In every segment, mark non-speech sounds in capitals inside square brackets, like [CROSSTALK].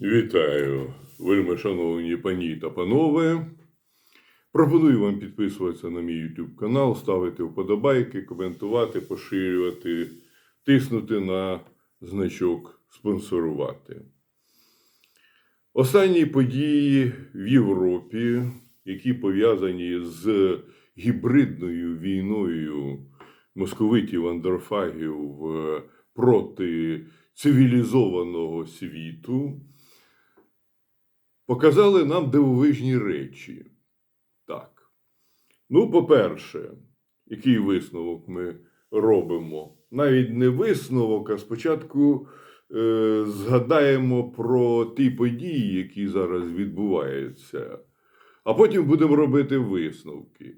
Вітаю, вельми шановні пані та панове. Пропоную вам підписуватися на мій YouTube канал, ставити вподобайки, коментувати, поширювати, тиснути на значок спонсорувати. Останні події в Європі, які пов'язані з гібридною війною московитів андрофагів е, проти цивілізованого світу, показали нам дивовижні речі. Так. Ну, по-перше, який висновок ми робимо? Навіть не висновок, а спочатку е, згадаємо про ті події, які зараз відбуваються, а потім будемо робити висновки.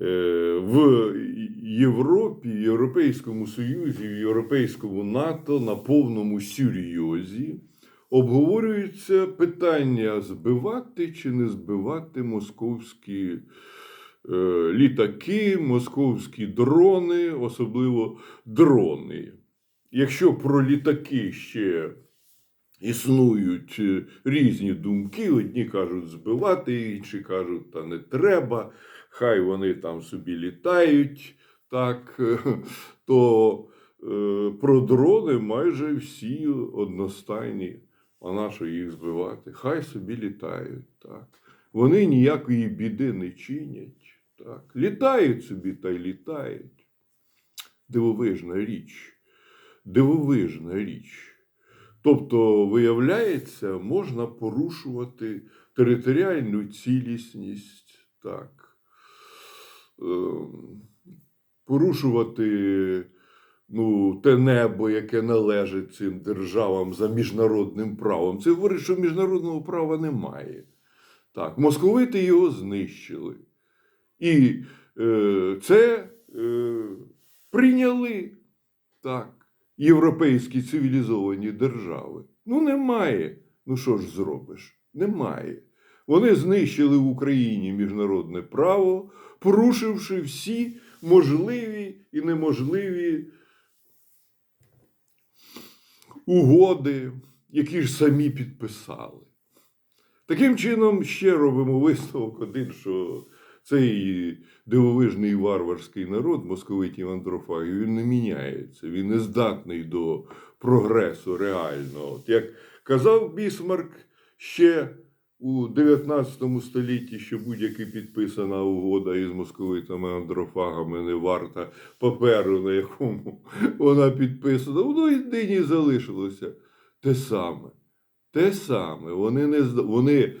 Е, В Європі, Європейському Союзі, в Європейському НАТО на повному серйозі обговорюється питання збивати чи не збивати московські е, літаки, московські дрони, особливо дрони. Якщо про літаки ще існують е, різні думки, одні кажуть збивати, інші кажуть, та не треба, хай вони там собі літають, так, [LAUGHS] то е, про дрони майже всі одностайні. А на що їх збивати? Хай собі літають. Так. Вони ніякої біди не чинять. Так. Літають собі та й літають. Дивовижна річ. Дивовижна річ. Тобто, виявляється, можна порушувати територіальну цілісність, так. Ем, порушувати ну, те небо, яке належить цим державам за міжнародним правом. Це говорить, що міжнародного права немає. Так, московити його знищили. І е, це е, прийняли так, європейські цивілізовані держави. Ну, немає. Ну що ж зробиш? Немає. Вони знищили в Україні міжнародне право, порушивши всі можливі і неможливі угоди, які ж самі підписали. Таким чином, ще робимо висновок один, що цей дивовижний варварський народ, московитів андрофагів, він не міняється, він не здатний до прогресу реального. От як казав Бісмарк ще у 19 столітті, що будь-яка підписана угода із московитами андрофагами не варта паперу, на якому вона підписана, воно і нині залишилося те саме. Те саме. Вони не, вони,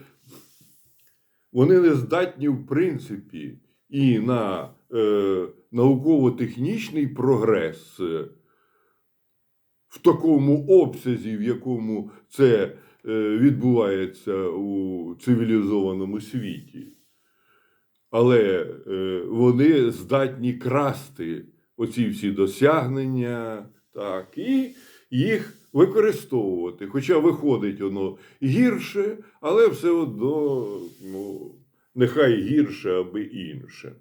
вони не здатні, в принципі, і на е, науково-технічний прогрес е, в такому обсязі, в якому це відбувається у цивілізованому світі. Але е, вони здатні красти оці всі досягнення, так, і їх використовувати. Хоча виходить воно гірше, але все одно ну, нехай гірше, аби інше.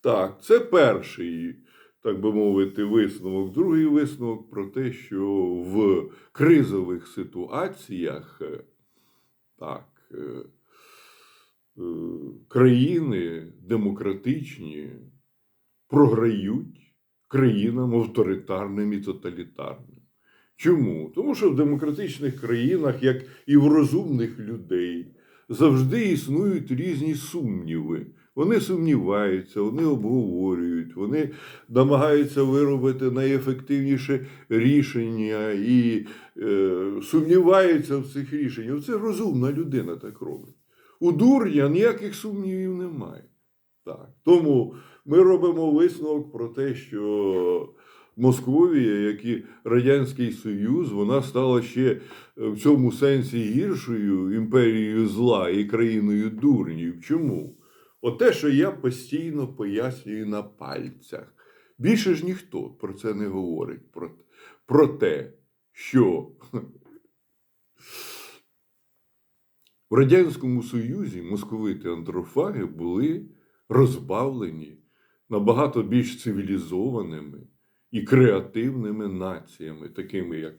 Так, це перший, так би мовити, висновок. Другий висновок про те, що в кризових ситуаціях е, так, е, е, країни демократичні програють країнам авторитарним і тоталітарним. Чому? Тому що в демократичних країнах, як і в розумних людей, завжди існують різні сумніви. Вони сумніваються, вони обговорюють, вони намагаються виробити найефективніше рішення і е, сумніваються в цих рішеннях. Це розумна людина так робить. У дурня ніяких сумнівів немає. Так. Тому ми робимо висновок про те, що Московія, як і Радянський Союз, вона стала ще в цьому сенсі гіршою імперією зла і країною дурнів. Чому? Оте, що я постійно пояснюю на пальцях. Більше ж ніхто про це не говорить. Про, про те, що в Радянському Союзі московити андрофаги були розбавлені набагато більш цивілізованими і креативними націями, такими як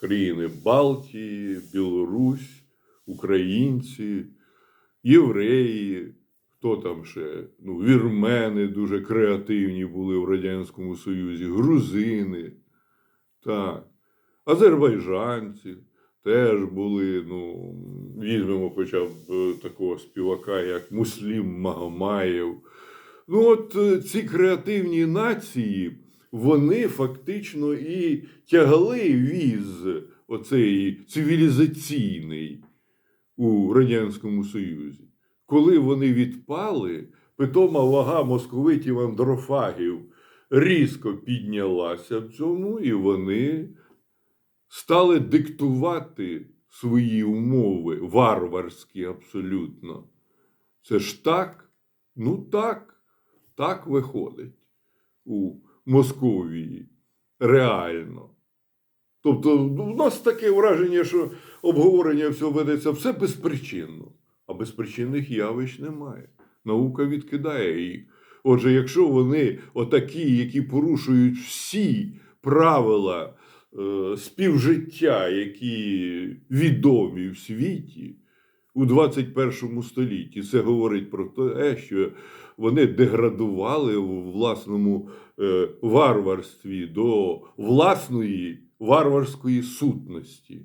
країни Балтії, Білорусь, українці, євреї, хто там ще, ну, вірмени дуже креативні були в Радянському Союзі, грузини, так, азербайджанці теж були, ну, візьмемо хоча б е, такого співака, як Муслім Магомаєв. Ну, от е, ці креативні нації, вони фактично і тягли віз оцей цивілізаційний у Радянському Союзі. Коли вони відпали, питома вага московитів андрофагів різко піднялася в цьому, і вони стали диктувати свої умови, варварські абсолютно. Це ж так? Ну так, так виходить у Московії реально. Тобто, ну, в нас таке враження, що обговорення всього ведеться все безпричинно, а безпричинних явищ немає. Наука відкидає їх. Отже, якщо вони отакі, які порушують всі правила е, співжиття, які відомі в світі у 21 столітті, це говорить про те, що вони деградували у власному е, варварстві до власної варварської сутності.